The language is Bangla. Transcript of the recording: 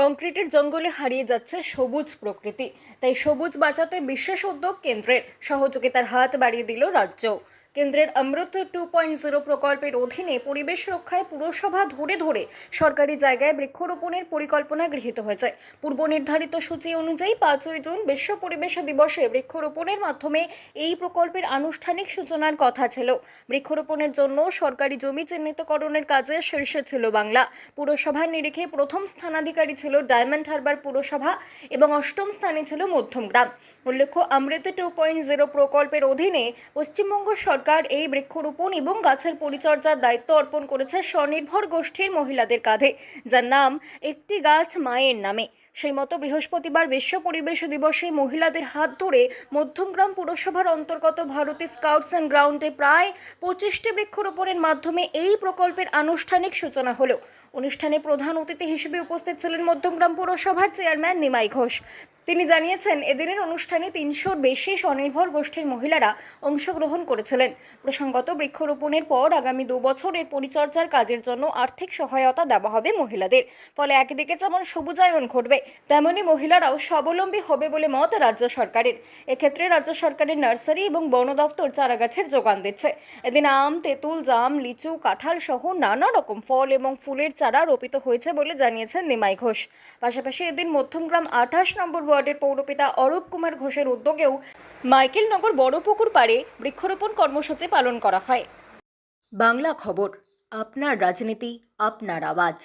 কংক্রিটের জঙ্গলে হারিয়ে যাচ্ছে সবুজ প্রকৃতি। তাই সবুজ বাঁচাতে বিশেষ উদ্যোগ কেন্দ্রের সহযোগিতার হাত বাড়িয়ে দিল রাজ্য। কেন্দ্রের অমৃত টু পয়েন্ট জিরো প্রকল্পের অধীনে পরিবেশ রক্ষায় পুরসভা ধরে ধরে সরকারি জায়গায় বৃক্ষরোপণের পরিকল্পনা গৃহীত হয়েছে। পূর্ব নির্ধারিত সূচি অনুযায়ী পাঁচই জুন বিশ্ব পরিবেশ দিবসে বৃক্ষরোপণের মাধ্যমে এই প্রকল্পের আনুষ্ঠানিক সূচনার কথা ছিল। বৃক্ষরোপণের জন্য সরকারি জমি চিহ্নিতকরণের কাজে শীর্ষে ছিল বাংলা। পুরসভার নিরিখে প্রথম স্থানাধিকারী ছিল ডায়মন্ড হারবার পুরসভা এবং অষ্টম স্থানে ছিল মধ্যমগ্রাম উল্লেখ্য, অমৃত টু পয়েন্ট জিরো প্রকল্পের অধীনে পশ্চিমবঙ্গ সরকার এই বৃক্ষরোপণ এবং গাছের পরিচর্যার দায়িত্ব অর্পণ করেছে স্বনির্ভর গোষ্ঠীর মহিলাদের কাঁধে, যার নাম একটি গাছ মায়ের নামে। সেই মতো বৃহস্পতিবার বিশ্ব পরিবেশ দিবসে মহিলাদের হাত ধরে মধ্যমগ্রাম পুরসভার অন্তর্গত ভারতী স্কাউটস অ্যান্ড গ্রাউন্ডে প্রায় পঁচিশটি বৃক্ষরোপণের মাধ্যমে এই প্রকল্পের আনুষ্ঠানিক সূচনা হলো। অনুষ্ঠানে প্রধান অতিথি হিসেবে উপস্থিত ছিলেন মধ্যমগ্রাম পুরসভার চেয়ারম্যান নিমাই ঘোষ। তিনি জানিয়েছেন, এদিনের অনুষ্ঠানে তিনশোর বেশি স্বনির্ভর গোষ্ঠীর মহিলারা অংশগ্রহণ করেছিলেন। প্রসঙ্গত, বৃক্ষরোপণের পর আগামী দু বছরের পরিচর্যার কাজের জন্য আর্থিক সহায়তা দেওয়া হবে মহিলাদের। ফলে একদিকে যেমন সবুজায়ন ঘটবে, তেমনি মহিলারাও স্বাবলম্বী হবে বলে মত রাজ্য সরকারের। এক্ষেত্রে রাজ্য সরকারের নার্সারি এবং বন দফতর চারাগাছের যোগান দিচ্ছে। এদিন আম, তেঁতুল, জাম, লিচু, কাঁঠাল সহ নানা রকম ফল এবং ফুলের চারা রোপিত হয়েছে বলে জানিয়েছেন নিমাই ঘোষ। পাশাপাশি এদিন মধ্যমগ্রাম আঠাশ নম্বর ওয়ার্ডের পৌরপিতা অরূপ কুমার ঘোষের উদ্যোগেও মাইকেলনগর বড় পুকুর পাড়ে বৃক্ষরোপণ কর্মসূচি পালন করা হয়। বাংলা খবর, আপনার রাজনীতি, আপনার আওয়াজ।